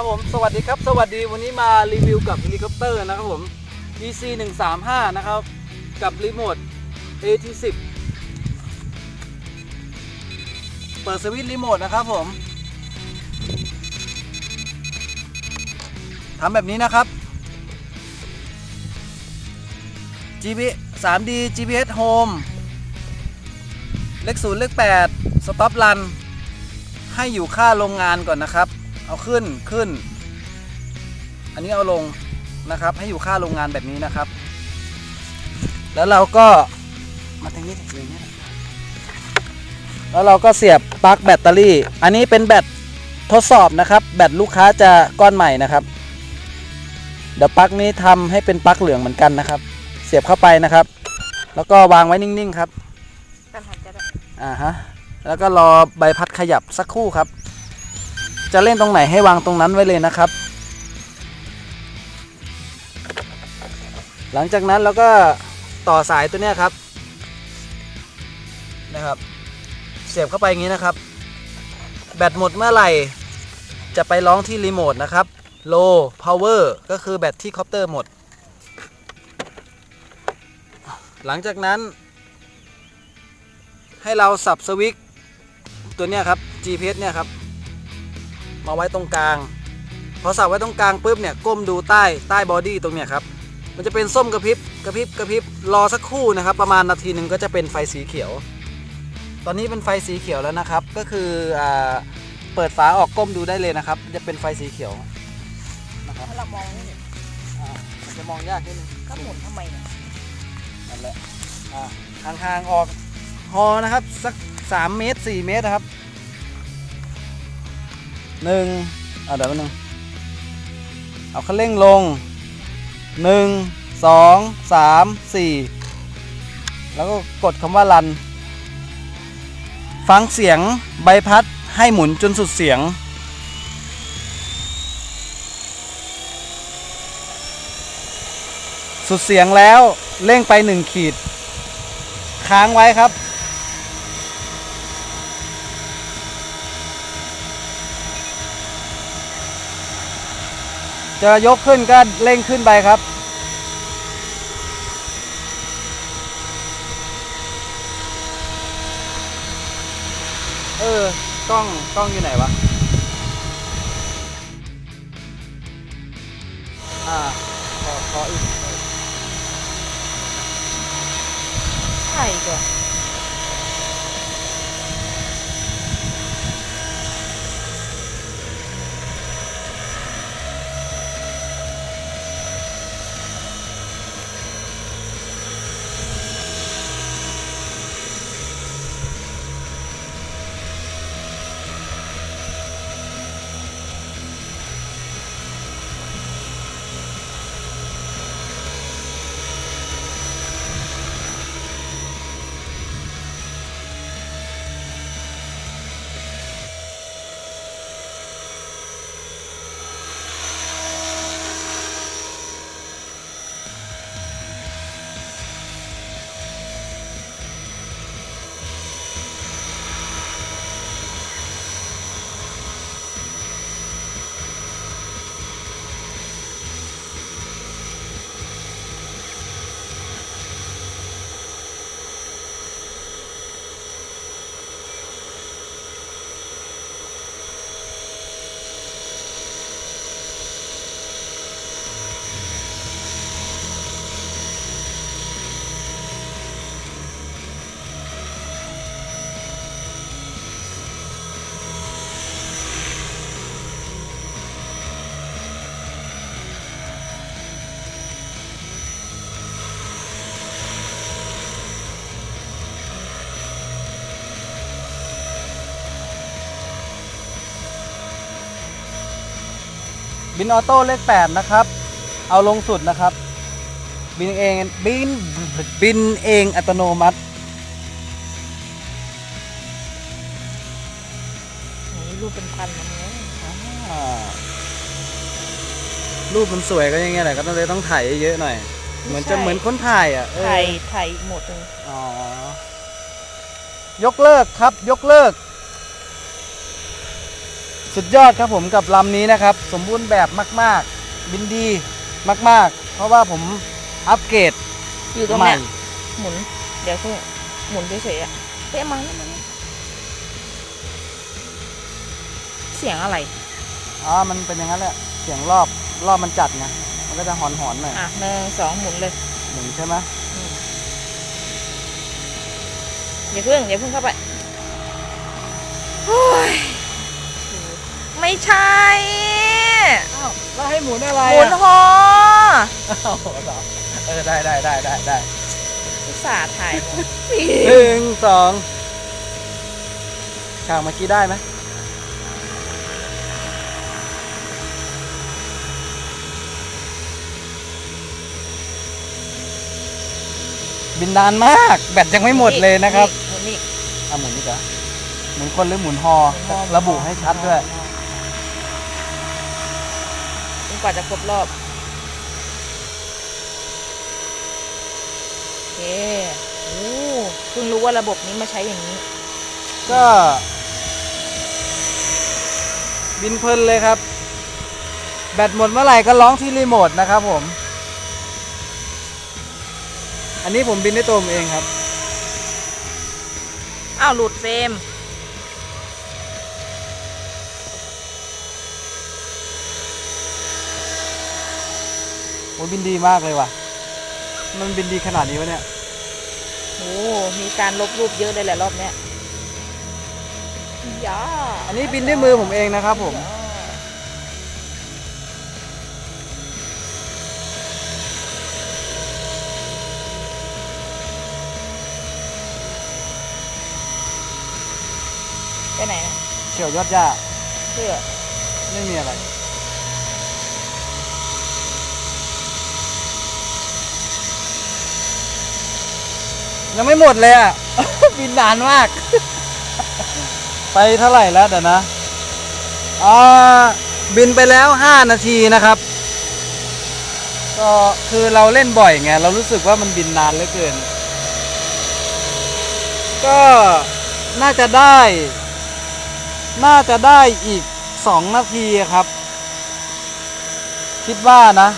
ครับผมสวัสดีครับ สวัสดีวันนี้มารีวิวกับเฮลิคอปเตอร์นะครับผม EC 1 3 5นะครับ กับรีโมท AT10 เปิดสวิตช์รีโมทนะครับผมทำแบบนี้นะครับ GPS 3D GPS Home เลข0เลข8 Stop Run ให้อยู่ค่าโรงงานก่อนนะครับ เอาขึ้นขึ้น อันนี้เอาลงนะครับ ให้อยู่ค่าโรงงานแบบนี้นะครับ แล้วเราก็มาทางนี้เลยเนี่ยแล้วเราก็เสียบปลั๊กแบตเตอรี่ อันนี้เป็นแบตทดสอบนะครับ แบตลูกค้าจะก้อนใหม่นะครับ เดี๋ยวปลั๊กนี้ทำให้เป็นปลั๊กเหลืองเหมือนกันนะครับ เสียบเข้าไปนะครับ แล้วก็วางไว้นิ่งๆครับกันหันจะได้อ่าฮะแล้วก็รอใบพัดขยับสักครู่ครับ จะเล่นตรงไหนให้วางตรงนั้นไว้เลยนะครับ หลังจากนั้นเราก็ต่อสายตัวเนี้ยครับนะครับ เสียบเข้าไปอย่างนี้นะครับ แบตหมดเมื่อไหร่ จะไปร้องที่รีโมทนะครับ low power ก็คือแบตที่คอปเตอร์หมด หลังจากนั้น ให้เราสับสวิตช์ตัวเนี้ยครับ GPS เนี่ยครับ มาไว้ตรงกลาง พอสับไว้ตรงกลางปุ๊บเนี่ยก้มดูใต้ใต้บอดี้ตรงเนี้ยครับมันจะเป็นส้มกระพริบกระพริบกระพริบรอสักครู่นะครับ ประมาณนาทีหนึ่งก็จะเป็นไฟสีเขียว ตอนนี้เป็นไฟสีเขียวแล้วนะครับ ก็คืออาเปิดฝาออกก้มดูได้เลยนะครับ จะเป็นไฟสีเขียวนะครับถ้าเรามองไม่เห็นอ่ามันจะมองยากนิดนึงก็หมุนทำไมเนี่ยนั่นแหละอ่าห่างๆออกฮอนะครับสัก 3 เมตร 4 เมตรนะครับ หนึ่งอ่าเดี๋ยวแป๊บนึงเอาคันเร่งลง1 2 3 4แล้วก็กดคำว่ารัน ฟังเสียงใบพัดให้หมุนจนสุดเสียง สุดเสียงแล้วเร่งไป1ขีด ค้างไว้ครับ จะยกขึ้นก็เร่งขึ้นไปครับ เออกล้องกล้องอยู่ไหนวะ อ่า ขอขออีกใช่ก่อน บินออโต้เลข8นะครับ เอาลงสุดนะครับ บินเองบินบินเองอัตโนมัติโอ้ยรูปเป็นพันนะเนี่ยอ่ารูปมันสวยก็อย่างเงี้ยแหละก็ต้องเลยต้องถ่ายเยอะๆหน่อย เหมือนจะเหมือนคนถ่ายอะเออไทยไทยหมดเลยอ๋อยกเลิกครับยกเลิก สุดยอดครับผมกับลำนี้นะครับ สมบูรณ์แบบมาก ๆ บินดีมาก ๆ เพราะว่าผมอัปเกรดอยู่ตรงใหม่เนี้ยหมุน เดี๋ยวคือหมุนเฉยๆอะเต้มานี่มานี่เสียงอะไร อ๋อมันเป็นอย่างนั้นแหละเสียงรอบรอบมันจัดไงมันก็จะหอนหอนๆหน่อยอะหนึ่งสองหมุนเลยหมุนใช่ไหมอืมอย่าเพิ่งอย่าเพิ่งเข้าไปโอ้ย ไม่ใช่อ้าวแล้วให้หมุนอะไรหมุนอะหออ้าวเหรอเออได้ได้ได้ได้ได้อุตส่าห์ถ่ายหมดหนึ่งสองข่าวเมื่อกี้ได้ไหมบินนานมาก แบตยังไม่หมดเลยนะครับหมุนอีกอะหมุนนี่จ้ะหมุนคนหรือหมุนฮอหมุนฮอระบุให้ชัดด้วย จน กว่าจะครบรอบ โอเคโอ้เพิ่งรู้ว่าระบบนี้มาใช้อย่างนี้ ก็ บินเพลินเลยครับ แบตหมดเมื่อไหร่ก็ร้องที่รีโมทนะครับผม อันนี้ผมบินด้วยตัวผมเองครับ อ้าว หลุดเฟรม อ้ยบินดีมากเลยว่ะ มันบินดีขนาดนี้วะเนี่ย โอ้มีการลบรูปเยอะเลยแหละรอบเนี้ยยาอันนี้บินด้วยมือผมเองนะครับผม ไปไหนนะเฉียวยอดหญ้าเชื่อไม่มีอะไร ยังไม่หมดเลยอะ บินนานมาก ไปเท่าไหร่แล้วเดี๋ยวนะอ่าบินไปแล้ว 5 นาทีนะครับ ก็คือเราเล่นบ่อยไง เรารู้สึกว่ามันบินนานเหลือเกิน ก็น่าจะได้ น่าจะได้อีก 2 นาทีครับ คิดว่านะ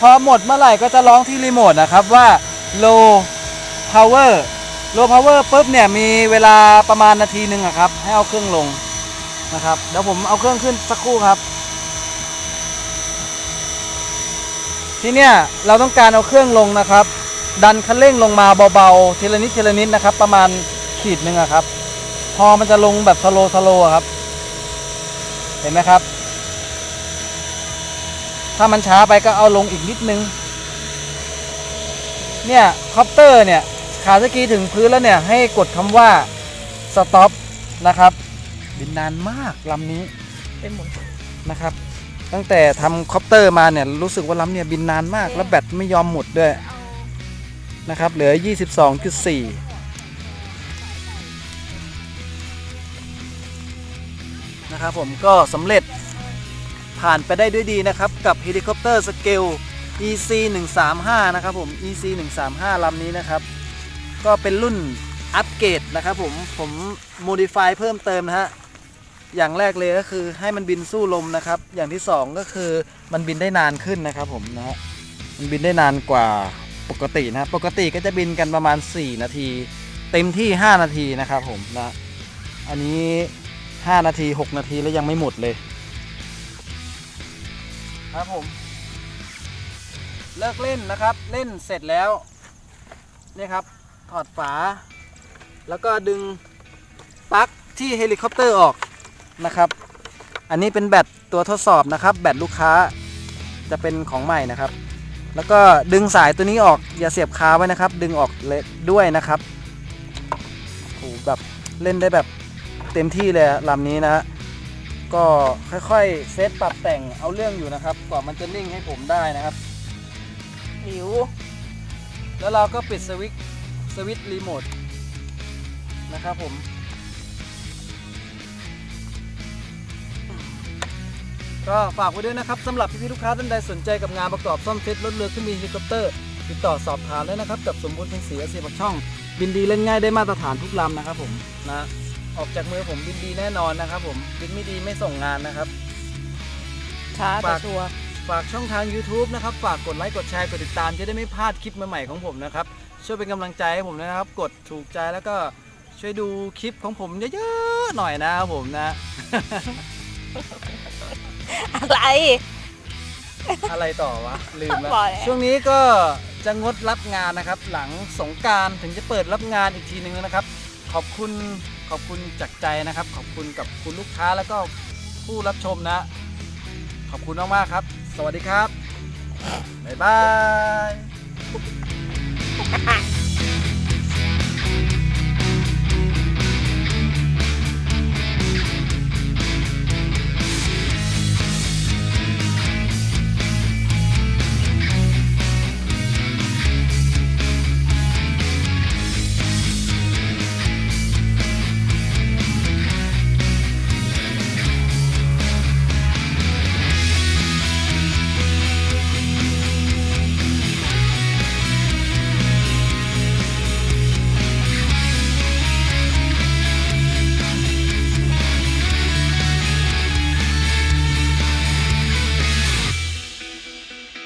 พอหมดเมื่อไหร่ก็จะร้องที่รีโมทนะครับว่า low power low power ปุ๊บเนี่ยมีเวลาประมาณนาทีหนึ่งอะครับ ให้เอาเครื่องลงนะครับเดี๋ยวผมเอาเครื่องขึ้นสักครู่ครับ ทีเนี้ยเราต้องการเอาเครื่องลงนะครับ ดันคันเร่งลงมาเบาๆทีละนิดทีละนิดนะครับ ประมาณขีดหนึ่งอะครับ พอมันจะลงแบบสโลสโลครับ เห็นไหมครับ ถ้ามันช้าไปก็เอาลงอีกนิดนึงเนี่ยคอปเตอร์เนี่ย ขาสกีถึงพื้นแล้วเนี่ยให้กดคำว่า stop นะครับบินนานมากลำนี้เป็นหมุนนะครับ ตั้งแต่ทำคอปเตอร์มาเนี่ยรู้สึกว่าลำเนี่ยบินนานมาก แล้วแบตไม่ยอมหมดด้วยนะครับ เหลือ 22.4 นะครับผมก็สำเร็จผ่านไปได้ด้วยดีนะครับ กับเฮลิคอปเตอร์สเกล EC 135 นะครับผม EC 135ลำนี้นะครับ ก็เป็นรุ่นอัปเกรดนะครับผมผมโมดิฟายเพิ่มเติมนะฮะอย่างแรกเลยก็คือให้มันบินสู้ลมนะครับ อย่างที่สองก็คือมันบินได้นานขึ้นนะครับผมนะฮะมันบินได้นานกว่าปกตินะปกติก็จะบินกันประมาณ 4 นาที เต็มที่ 5 นาทีนะครับผมนะอันนี้ 5 นาที 6 นาทีแล้วยังไม่หมดเลย ครับผม เลิกเล่นนะครับ เล่นเสร็จแล้วนี่ครับ อดฝา แล้วก็ดึงปลั๊กที่เฮลิคอปเตอร์ออกนะครับ อันนี้เป็นแบตตัวทดสอบนะครับ แบตลูกค้าจะเป็นของใหม่นะครับ แล้วก็ดึงสายตัวนี้ออกอย่าเสียบคาไว้นะครับ ดึงออกเลยด้วยนะครับโหแบบเล่นได้แบบเต็มที่เลยลำนี้นะก็ค่อยๆเซตปรับแต่งเอาเรื่องอยู่นะครับกว่ามันจะนิ่งให้ผมได้นะครับหิวแล้วเราก็ปิดสวิตช์ สวิตช์รีโมทนะครับผม ก็ฝากไว้ด้วยนะครับสำหรับพี่ๆลูกค้าท่านใดสนใจกับงานประกอบซ่อมเซตรถเรือขึ้นมีเฮลิคอปเตอร์ ติดต่อสอบถามได้นะครับ กับสมบูรณ์เป็นสีอาเซียปักช่อง บินดีเล่นง่ายได้มาตรฐานทุกลำนะครับผมนะออกจากมือผมบินดีแน่นอนนะครับผมบินไม่ดีไม่ส่งงานนะครับ ช้าแต่ฝากชัวร์ ฝากช่องทาง YouTube นะครับ ฝากกดไลค์ กดแชร์ กดติดตามจะได้ไม่พลาดคลิปใหม่ๆของผมนะครับ ช่วยเป็นกำลังใจให้ผมนะครับ กดถูกใจแล้วก็ช่วยดูคลิปของผมเยอะๆหน่อยนะครับผมนะ อะไร อะไรต่อวะ ลืมแล้ว บอกแล้ว ช่วงนี้ก็จะงดรับงานนะครับ หลังสงกรารถึงจะเปิดรับงานอีกทีนึงนะครับ ขอบคุณขอบคุณจากใจนะครับ ขอบคุณกับคุณลูกค้าแล้วก็ผู้รับชมนะ ขอบคุณมากๆครับ สวัสดีครับบ๊ายบาย Ha ha!